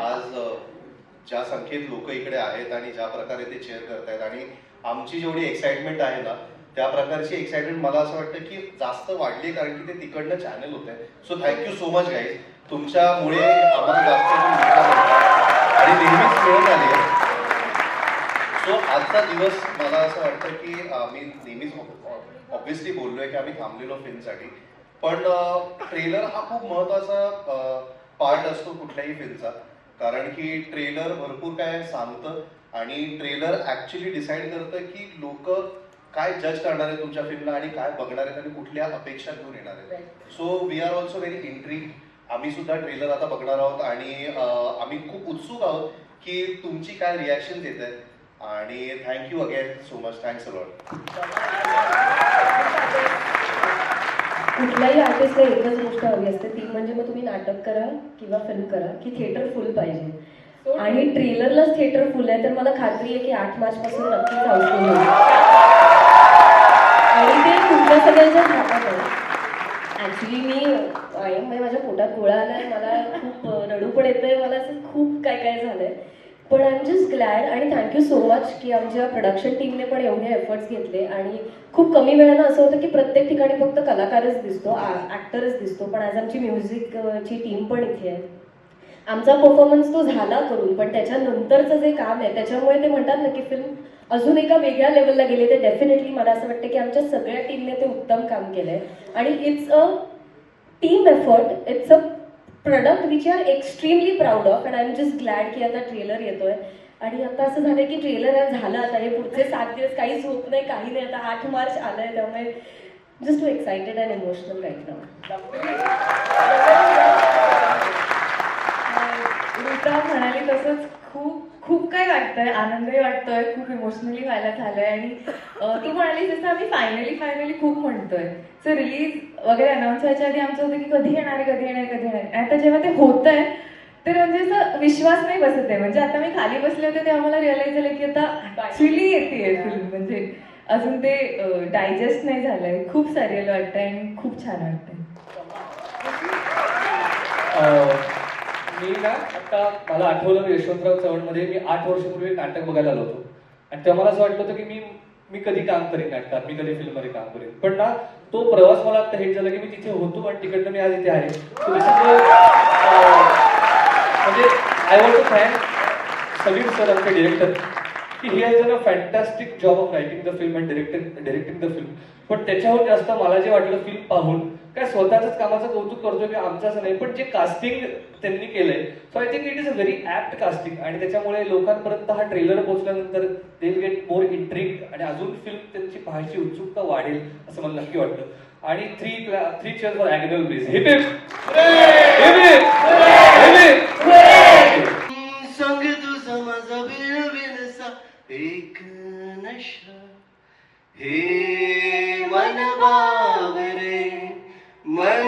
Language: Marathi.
आज ज्या संख्येत लोक इकडे आहेत आणि ज्या प्रकारे ते चेअर करतायत आणि आमची जेवढी एक्साइटमेंट आहे ना त्या प्रकारची एक्साइटमेंट मला असं वाटतं की जास्त वाढली कारण की ते तिकडनं चॅनल होत. आहे so thank you so much guys तुमच्यामुळे आम्हाला जास्त आणि नेहमीच मिळत आली आहे. सो आजचा दिवस मला असं वाटतं की आम्ही नेहमीच ऑब्विसली बोललोय की आम्ही थांबलेलो फिल्मसाठी. पण ट्रेलर हा खूप महत्त्वाचा पार्ट असतो कुठल्याही फिल्मचा. कारण की ट्रेलर भरपूर काय सांगतं आणि ट्रेलर ऍक्च्युली डिसाईड करतं की लोक काय जज करणार आहेत तुमच्या फिल्मला आणि काय बघणार आहेत आणि कुठल्या अपेक्षा घेऊन येणार आहेत. So we are also very intrigued आम्ही सुद्धा ट्रेलर आता बघणार आहोत आणि आम्ही खूप उत्सुक आहोत की तुमची काय रिॲक्शन येत आहेत. आणि thank you again so much thanks a lot कुठल्याही आर्टिस्टला एकच गोष्ट हवी असते ती म्हणजे मग तुम्ही नाटक करा किंवा फिल्म करा की थिएटर फुल पाहिजे. आणि ट्रेलरलाच थिएटर फुल आहे तर मला खात्री आहे की आठ मार्च पासून नक्कीच हाऊसफुल होईल. आणि ते तुमच्या सगळ्यांच्या हातात आहे. ऍक्च्युली मी आहे म्हणजे माझ्या पोटात गोळा आलाय मला खूप रडू पण येतंय मला असं खूप काय काय झालंय. पण आय एम जस्ट ग्लॅड आणि थँक्यू सो मच की आमच्या प्रोडक्शन टीमने पण एवढे एफर्ट्स घेतले आणि खूप कमी वेळानं असं होतं की प्रत्येक ठिकाणी फक्त कलाकारच दिसतो ॲक्टरच दिसतो पण आज आमची म्युझिक ची टीम पण इथे आहे. आमचा परफॉर्मन्स तो झाला करून पण त्याच्यानंतरचं जे काम आहे त्याच्यामुळे ते म्हणतात ना की फिल्म अजून एका वेगळ्या लेवलला गेले ते डेफिनेटली मला असं वाटतं की आमच्या सगळ्या टीमने ते उत्तम काम केलंय. आणि it's a team effort it's a product which are extremely proud of and I am just glad की आता ट्रेलर येतोय. आणि आता असं झालं की ट्रेलर झालं आता हे पुढचे सात दिवस काहीच होत नाही काही नाही. आता आठ मार्च आलंय त्यामुळे just too excited and emotional right नाव ऋता म्हणाली तसंच खूप खूप काही वाटतंय आनंदही वाटतोय खूप इमोशनली व्हायला झालंय आणि तू म्हणाली जसं आम्ही फायनली फायनली खूप म्हणतोय. सो रिलीज वगैरे अनाऊन्स व्हायच्या आधी आमचं होतं की कधी येणार आहे कधी येणार कधी येणार आणि आता जेव्हा ते होत आहे तर म्हणजे असं विश्वास नाही बसत आहे. म्हणजे आता मी खाली बसले होते तेव्हा मला रिअलाइज झालं की आता ऍक्च्युली येते फिल्म म्हणजे अजून ते डायजेस्ट नाही झालंय. खूप सरियल वाटतंय आणि खूप छान वाटतंय. मी ना आता मला आठवलं यशवंतराव चव्हाणमध्ये मी आठ वर्षापूर्वी नाटक बघायला आलो होतो. आणि तेव्हा मला असं वाटलं होतं की मी मी कधी काम करेन नाटकात मी कधी फिल्ममध्ये काम करेन. पण ना तो प्रवास मला आता हेट झाला की मी तिथे होतो आणि तिकडनं मी आज इथे आहे. म्हणजे I want to thank Salim sir आमचे डिरेक्टर की he has a fantastic job of writing the film and directing directing the film पण त्याच्याहून जास्त मला जे वाटलं फिल्म पाहून काय स्वतःच कामाचं कौतुक करतोय की आमचं असं नाही पण जे कास्टिंग त्यांनी केलंय so I think it is a very apt casting आणि त्याच्यामुळे लोकांपर्यंत हा ट्रेलर पोहोचल्यानंतर दे गेट मोर इंट्रिक आणि अजून फिल्म त्यांची पाहायची उत्सुकता वाढेल असं मला नक्की वाटतं. आणि three three cheer for Agnel Bridge hip संग बिन बिनसा एक नशा. हे मन बावरे मन